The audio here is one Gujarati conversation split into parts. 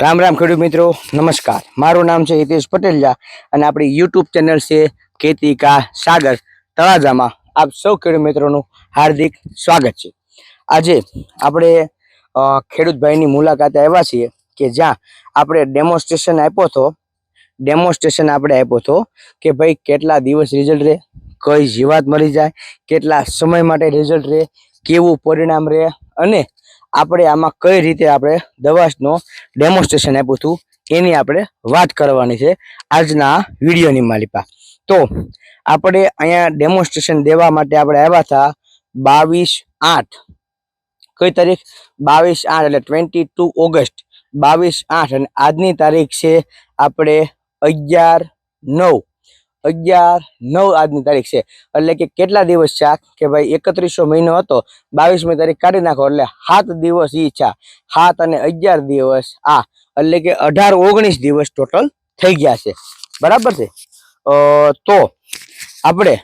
રામ રામ ખેડૂત મિત્રો, નમસ્કાર. મારું નામ છે હિતેશ પટેલિયા અને આપણી યુટ્યુબ ચેનલ છે ખેતી કા સાગર તળાજામાં આપ સૌ ખેડૂત મિત્રોનું હાર્દિક સ્વાગત છે. આજે આપણે ખેડૂતભાઈની મુલાકાતે આવ્યા છીએ કે જ્યાં આપણે ડેમોન્સ્ટ્રેશન આપ્યો હતો ડેમોન્સ્ટ્રેશન આપણે આપ્યો હતો કે ભાઈ કેટલા દિવસ રિઝલ્ટ રહે, કઈ જીવાત મરી જાય, કેટલા સમય માટે રિઝલ્ટ રહે, કેવું પરિણામ રહે અને આપણે આમાં કઈ રીતે આપણે દવાનો ડેમોન્સ્ટ્રેશન આપ્યું હતું, એની આપણે વાત કરવાની છે આજના વિડીયોની માલિપા તો આપણે અહીંયા ડેમોન્સ્ટ્રેશન દેવા માટે આપણે આવ્યા હતા બાવીસ આઠ. કઈ તારીખ? બાવીસ આઠ એટલે ટ્વેન્ટી ટુ ઓગસ્ટ. બાવીસ આઠ અને આજની તારીખ છે આપણે અગિયાર નવ. અગિયાર, નવ આજની તારીખ છે. એટલે કે કેટલા દિવસ છે કે ભાઈ એકત્રીસો મહિનો હતો, બાવીસમી તારીખ કાઢી નાખો, એટલે સાત દિવસ ઈ છે. સાત અને અગિયાર દિવસ આ. એટલે કે અઢાર, ઓગણીસ દિવસ ટોટલ થઈ ગયા છે. બરાબર છે? તો આપણે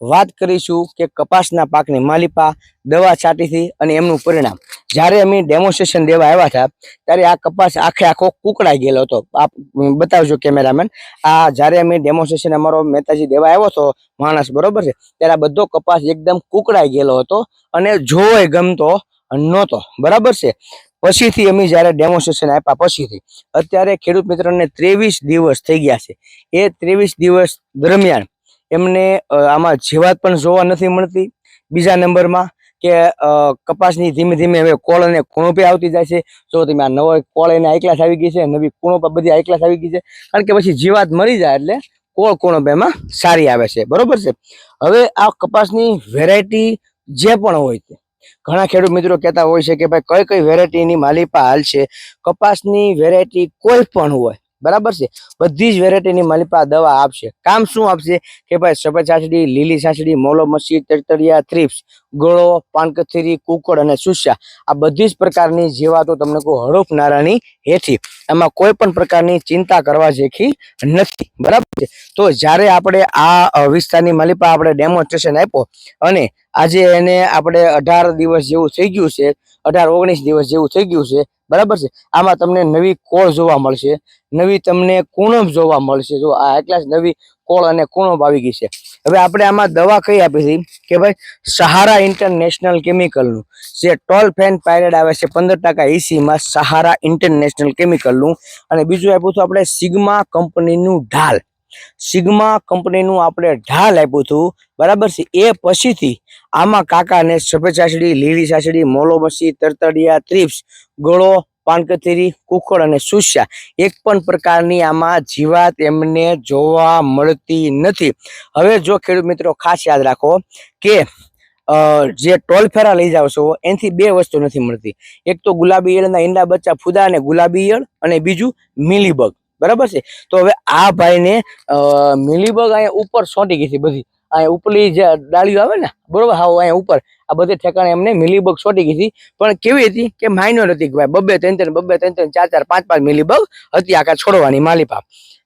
વાત કરીશું કે કપાસના પાકની માલિપા, દવા છાંટીથી અને એમનું પરિણામ. જ્યારે અમે ડેમોન્સ્ટ્રેશન દેવા આવ્યા હતા, ત્યારે આ કપાસ આખે આખો કુકડાઈ ગયેલો હતો. આપ બતાવજો કેમેરામેન, આ જ્યારે અમે ડેમોન્સ્ટ્રેશન અમારો મહેતાજી દેવા આવ્યો હતો, માણસ બરોબર છે, ત્યારે આ બધો કપાસ એકદમ કુકડાઈ ગયેલો હતો અને જોવાય ગમતો નહોતો, બરાબર છે? પછીથી અમે જ્યારે ડેમોન્સ્ટ્રેશન આપ્યા પછીથી, અત્યારે ખેડૂત મિત્રોને ત્રેવીસ દિવસ થઈ ગયા છે. એ ત્રેવીસ દિવસ દરમિયાન એમને આમાં જીવાત પણ જોવા નથી મળતી. બીજા નંબરમાં કે કપાસની ધીમે ધીમે હવે કોળ અને કુણપી આવતી જાય છે. જો તમે આ નવો કોળ એને આઈકલાસ આવી ગઈ છે, નવી કુણપ બધી આઈકલાસ આવી ગઈ છે. કારણ કે પછી જીવાત મરી જાય એટલે કોળ કુણો એમાં સારી આવે છે. બરોબર છે? હવે આ કપાસની વેરાયટી જે પણ હોય તે. ઘણા ખેડૂત મિત્રો કહેતા હોય છે કે, ભાઈ, કઈ કઈ વેરાયટીની માલિપા હાલ છે? કપાસની વેરાયટી કોઈ પણ હોય, બરાબર છે? બધી જ વેરાયટીની માલિપા દવા આપશે. કામ શું આપશે? કે, ભાઈ, સફેદ છાછડી લીલી છાછડી મોલો મસી તરતરિયા થ્રીપ્સ ગળો, પાનકથીરી કુકડ અને સુસ્યા આ બધી જ પ્રકારની જીવાતો તમને કહું હડપનારાની હેઠી. એમાં કોઈ પણ પ્રકારની ચિંતા કરવા જેખી નથી. બરાબર છે? તો જ્યારે આપણે આ વિસ્તારની માલિપા આપણે ડેમોન્સ્ટ્રેશન આપ્યો અને આજે એને આપણે અઢાર દિવસ જેવું થઈ ગયું છે, અઢાર, ઓગણીસ દિવસ જેવું થઈ ગયું છે, બરાબર છે? આમાં તમને નવી કોળ જોવા મળશે, નવી તમને કુણપ જોવા મળશે. જો આ ક્લાસ નવી કોળ અને કુણપ આવી ગઈ છે. હવે આપણે આમાં દવા કઈ આપી હતી? કે ભાઈ, સહારા ઇન્ટરનેશનલ કેમિકલનું. જે ટોલ ફેન પાયરેડ આવે છે પંદર ટકા એસીમાં સહારા ઇન્ટરનેશનલ કેમિકલનું. અને બીજું આપ્યું હતું આપણે સિગ્મા કંપનીનું ઢાલ. સિગ્મા કંપનીનું આપણે ઢાલ આપ્યું હતું. બરાબર છે? એ પછીથી આમાં કાકાને સફેદ સાસડી, લીલી સાસડી મોલોમસી તરતડિયા ત્રિપ્સ ગળો પાનકથેરી કુકળ અને સુસ્યા એક પણ પ્રકારની આમાં જીવાત એમને જોવા મળતી નથી. હવે જો ખેડૂત મિત્રો ખાસ યાદ રાખો કે જે ટોલ ફેરા લઈ જાવ છો, એનાથી બે વસ્તુ નથી મળતી. એક તો ગુલાબી ઈયળના ઈંડા, બચ્ચા ફુદા અને ગુલાબી ઈયળ અને બીજું મિલીબગ. બરાબર છે? તો હવે આ ભાઈને મિલીબગ અહીંયા ઉપર સોંટી ગઈ છે બધી. અહીંયા ઉપલી જે ડાળીઓ આવે ને, બરોબર? હા, અહીંયા ઉપર. આ બધે ઠેકાણે એમને મિલીબગ છોટી ગઈ હતી. પણ કેવી હતી કે માઇનોર હતી ભાઈ બબ્બે ત્રણ ત્રણ બબ્બે ત્રણ ત્રણ, ચાર ચાર, પાંચ પાંચ મિલીબગ હતી આખા છોડવાની માલિપા.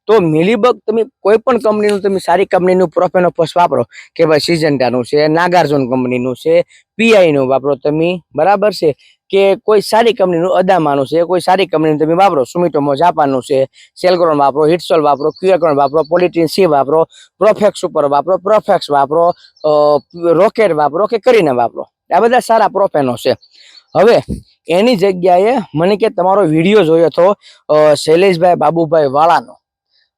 તો મિલીબગ તમે કોઈ પણ કંપનીનું તમે સારી કંપનીનું પ્રોફેનોફોસ વાપરો કે ભાઈ સિઝન્ટાનું છે નાગાર્જુન કંપનીનું છે પીઆઈ નું વાપરો તમે, બરાબર છે? કે કોઈ સારી કંપનીનું અદામાનું છે, કોઈ સારી કંપનીનું તમે વાપરો સુમિટોમો જાપાનનું છે સેલગ્રોન વાપરો હિટસોલ વાપરો ક્યુએક્રોન વાપરો પોલિટીન સી વાપરો પ્રોફેક્સ ઉપર વાપરો પ્રોફેક્સ વાપરો રોકેટ વાપરો કે કરીને વાપરો. આ બધા સારા પ્રોફેનો છે. હવે એની જગ્યાએ મને કે તમારો વીડિયો જોયો હતો શૈલેષભાઈ બાબુભાઈ વાળાનો.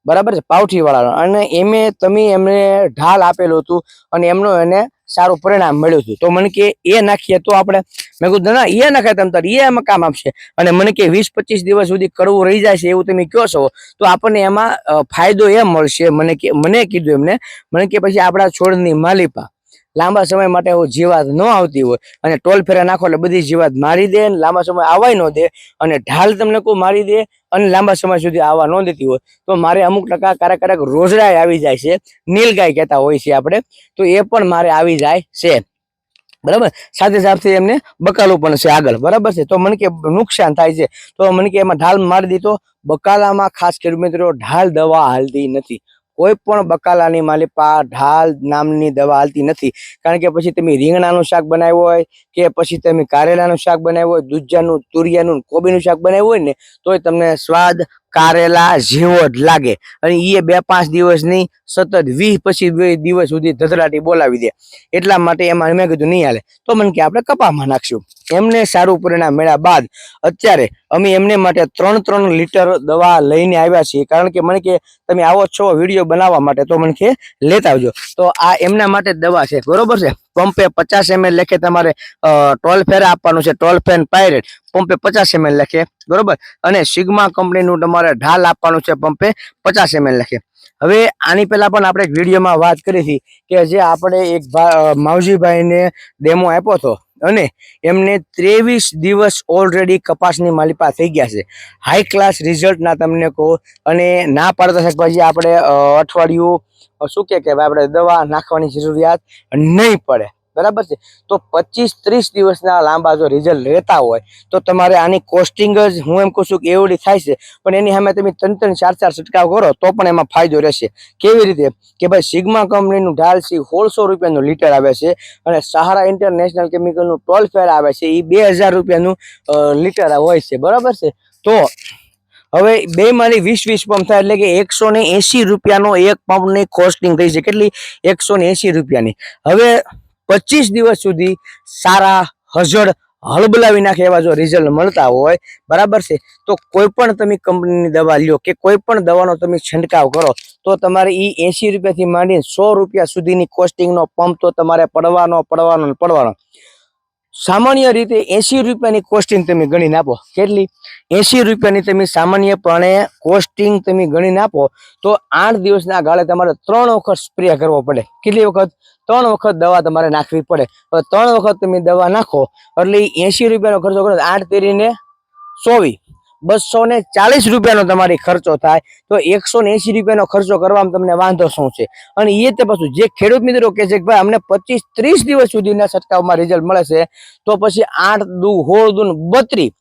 બરાબર છે? પાવઠીવાળાનો. અને એમે તમે એમને ઢાલ આપેલું હતું અને એમનો એને સારું પરિણામ મળ્યું હતું તો મને કે એ નાખીએ તો આપણે, મેં કીધું, ના એ નાખાય તમે તાર, એ એમાં કામ આપશે. અને મને કે વીસ પચીસ દિવસ સુધી કરવું રહી જાય છે એવું તમે કહો છો, તો આપણને એમાં ફાયદો એમ મળશે. મને કે, મને કીધું એમને. મને કે પછી આપણા છોડની માલિપા લાંબા સમય માટે એવું જીવાત ન આવતી હોય અને ટોલ ફેરા નાખો એટલે બધી જીવાત મારી દે અને લાંબા સમય આવવાય ન દે અને ઢાલ તમને કોઈ મારી દે અને લાંબા સમય સુધી આવવા ન દેતી હોય. તો મારે અમુક ટકા ક્યારેક ક્યારેક રોજડાય આવી જાય છે. નીલગાય કહેતા હોય છે આપણે. તો એ પણ મારે આવી જાય છે. બરાબર? સાથે સાથે એમને બકાલું પણ છે આગળ. બરાબર છે? તો મને કે નુકસાન થાય છે. તો મને કે એમાં ઢાલ મારી દીધો બકાલામાં ખાસ કરી મિત્રો ઢાલ દવા હાલતી નથી. કોઈ પણ બકાલાની માલિપા ઢાલ નામની દવા હાલતી નથી. કારણ કે પછી તમે રીંગણાનું શાક બનાવ્યું હોય કે પછી તમે કારેલાનું શાક બનાવ્યું હોય દૂધિયાનું તુરિયાનું, કોબીનું શાક બનાવ્યું હોય ને, તોય તમને સ્વાદ કારેલા જેવો જ લાગે. અને એ બે પાંચ દિવસની સતત વીસ પછી વીસ દિવસ સુધી ધધડાટી બોલાવી દે. એટલા માટે એમાં મેં કીધું નહીં હાલે. તો મને કે આપણે કપામાં નાખશું. એમને સારું પરિણામ મળ્યા બાદ અત્યારે અમે એમને માટે ત્રણ ત્રણ લીટર દવા લઈને આવ્યા છીએ. કારણ કે મને કે તમે આવો છો વીડિયો બનાવવા માટે, તો મને કે લેતા આવજો. તો આ એમના માટે દવા છે. બરોબર છે? પંપે પચાસ એમએલ લેખે તમારે ટોલ ફેર આપવાનું છે. ટોલ ફેન પાયરેટ. પંપે પચાસ એમએલ લેખે. બરોબર? અને સિગ્મા કંપનીનું તમારે ઢાલ આપવાનું છે પંપે પચાસ એમએલ લેખે. હવે આની પહેલા પણ આપણે એક વિડીયોમાં વાત કરી હતી કે જે આપણે એક માવજીભાઈને ડેમો આપ્યો હતો. અને એમને ત્રેવીસ દિવસ ઓલરેડી કપાસની માલિપા થઈ ગયા છે. હાઈ ક્લાસ રિઝલ્ટના તમને કહો અને ના પાડતા શાકભાજી આપણે અઠવાડિયું શું કે ભાઈ આપણે દવા નાખવાની જરૂરિયાત નહીં પડે. બરાબર છે? તો પચીસ ત્રીસ દિવસના લાંબા જો રિઝલ્ટ લેતા હોય, તો તમારે આની કોસ્ટિંગ જ હું એમ કહું છું કે એવડી થાય છે. પણ એની સામે તમે ત્રણ ત્રણ ચાર ચાર છંટકાવ કરો, તો પણ એમાં ફાયદો રહેશે. કેવી રીતે? કે ભાઈ સિગ્મા કંપનીનું ઢાલ સી સોળસો રૂપિયાનું લીટર આવે છે અને સહારા ઇન્ટરનેશનલ કેમિકલનું ટોલ ફેર આવે છે. એ બે હજાર રૂપિયાનું લીટર હોય છે. બરાબર છે? તો હવે બે માંથી વીસ વીસ પંપ થાય એટલે કે એકસો ને એસી રૂપિયાનો એક પંપની કોસ્ટિંગ થઈ છે. કેટલી? એકસો ને એસી રૂપિયાની. હવે પચીસ દિવસ સુધી સારા હજળ હળબલાવી નાખે એવા જો રિઝલ્ટ મળતા હોય, બરાબર છે? તો કોઈ પણ તમે કંપનીની દવા લ્યો કે કોઈ પણ દવાનો તમે છંટકાવ કરો, તો તમારે એ એસી રૂપિયાથી માંડીને સો રૂપિયા સુધીની કોસ્ટિંગનો પંપ તો તમારે પડવાનો પડવાનો પડવાનો. સામાન્ય રીતે એસી રૂપિયાની કોસ્ટિંગ તમે ગણીને આપો. કેટલી? એસી રૂપિયાની તમે સામાન્યપણે કોસ્ટિંગ તમે ગણીને આપો, તો આઠ દિવસના ગાળે તમારે ત્રણ વખત સ્પ્રે કરવો પડે. કેટલી વખત? ત્રણ વખત દવા તમારે નાખવી પડે. ત્રણ વખત તમે દવા નાખો, એટલે એસી રૂપિયાનો ખર્ચો કરો આઠ તેરીને ચોવીસ. બસો ને ચાલીસ રૂપિયાનો તમારી ખર્ચો થાય, તો એકસો ને એસી રૂપિયાનો ખર્ચો કરવામાં તમને વાંધો શું છે? અને એ તે પાછું જે ખેડૂત મિત્રો કે છે કે ભાઈ, અમને પચીસ ત્રીસ દિવસ સુધીના છંટકાવમાં રિઝલ્ટ મળે છે, તો પછી આઠ દુ હોળ દુ બત્રીસ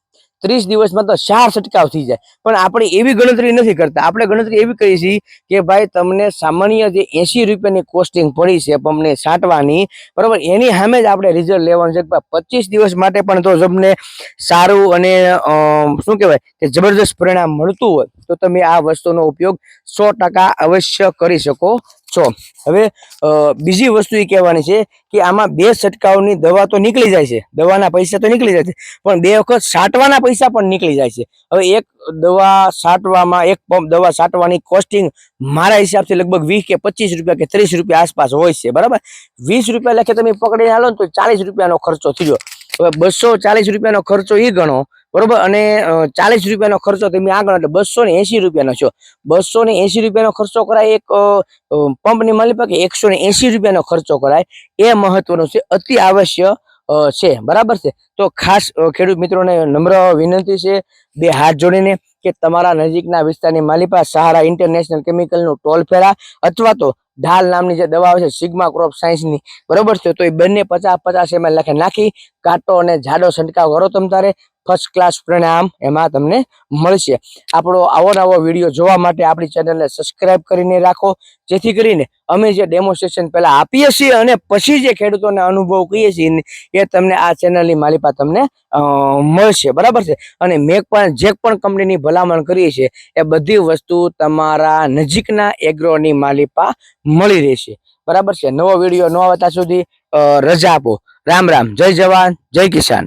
ત્રીસ દિવસમાં તો ચાર છટકાવ થઈ જાય. પણ આપણે એવી ગણતરી નથી કરતા. આપણે ગણતરી એવી કરીએ છીએ કે ભાઈ તમને સામાન્ય જે એસી રૂપિયાની કોસ્ટિંગ પડી છે પંપને છાંટવાની, બરાબર? એની સામે જ આપણે રિઝલ્ટ લેવાનું છે. કે પચીસ દિવસ માટે પણ તો તમને સારું અને શું કહેવાય કે જબરદસ્ત પરિણામ મળતું હોય, તો તમે આ વસ્તુનો ઉપયોગ સો અવશ્ય કરી શકો. છો હવે બીજી વસ્તુ એ કહેવાની છે કે આમાં બે છંટકાવની દવા તો નીકળી જાય છે, દવાના પૈસા તો નીકળી જાય છે, પણ બે વખત છાંટવાના પૈસા પણ નીકળી જાય છે. હવે એક દવા છાંટવામાં એક પંપ દવા છાંટવાની કોસ્ટિંગ મારા હિસાબથી લગભગ વીસ કે પચીસ રૂપિયા કે ત્રીસ રૂપિયા આસપાસ હોય છે, બરાબર? વીસ રૂપિયા લખે તમે પકડીને હાલો ને તો ચાલીસ રૂપિયાનો ખર્ચો થયો. હવે બસો ચાલીસ રૂપિયાનો ખર્ચો એ ગણો બરોબર? અને ચાલીસ રૂપિયાનો ખર્ચો તમે આગળ એટલે બસો ને એસી રૂપિયાનો છો. બસો ને એસી રૂપિયાનો ખર્ચો કરાય એક પંપની માલિકા કે એકસો ને એસી રૂપિયાનો ખર્ચો કરાય. એ મહત્વનું છે. અતિ આવશ્ય છે. બરાબર છે? તો ખાસ ખેડૂત મિત્રોને નમ્ર વિનંતી છે બે હાથ જોડીને કે તમારા નજીકના વિસ્તારની માલિપા સહારા ઇન્ટરનેશનલ કેમિકલનું ટોલ ફેરા અથવા તો ઢાલ નામની જે દવા છે, સિગ્મા ક્રોપ સાયન્સની. બરોબર છે? તો એ બંને પચાસ પચાસ એમએલ લખે. નાખી, કાંટો અને જાડો છંટકાવ કરો તમ તારે. ફર્સ્ટ ક્લાસ પરિણામ એમાં તમને મળશે. આપણો આવો નવો વીડિયો જોવા માટે આપણી ચેનલને સબસ્ક્રાઇબ કરીને રાખો. જેથી કરીને અમે જે ડેમોન્સ્ટ્રેશન પહેલાં આપીએ છીએ અને પછી જે ખેડૂતોને અનુભવ કહીએ છીએ એ તમને આ ચેનલની માલિપા તમને મળશે. બરાબર છે? અને મેં પણ જે પણ કંપનીની ભલામણ કરીએ છીએ એ બધી વસ્તુ તમારા નજીકના એગ્રોની માલિપા મળી રહેશે. બરાબર છે? નવો વીડિયો ન આવતા સુધી રજા આપો. રામ રામ. જય જવાન. જય કિસાન.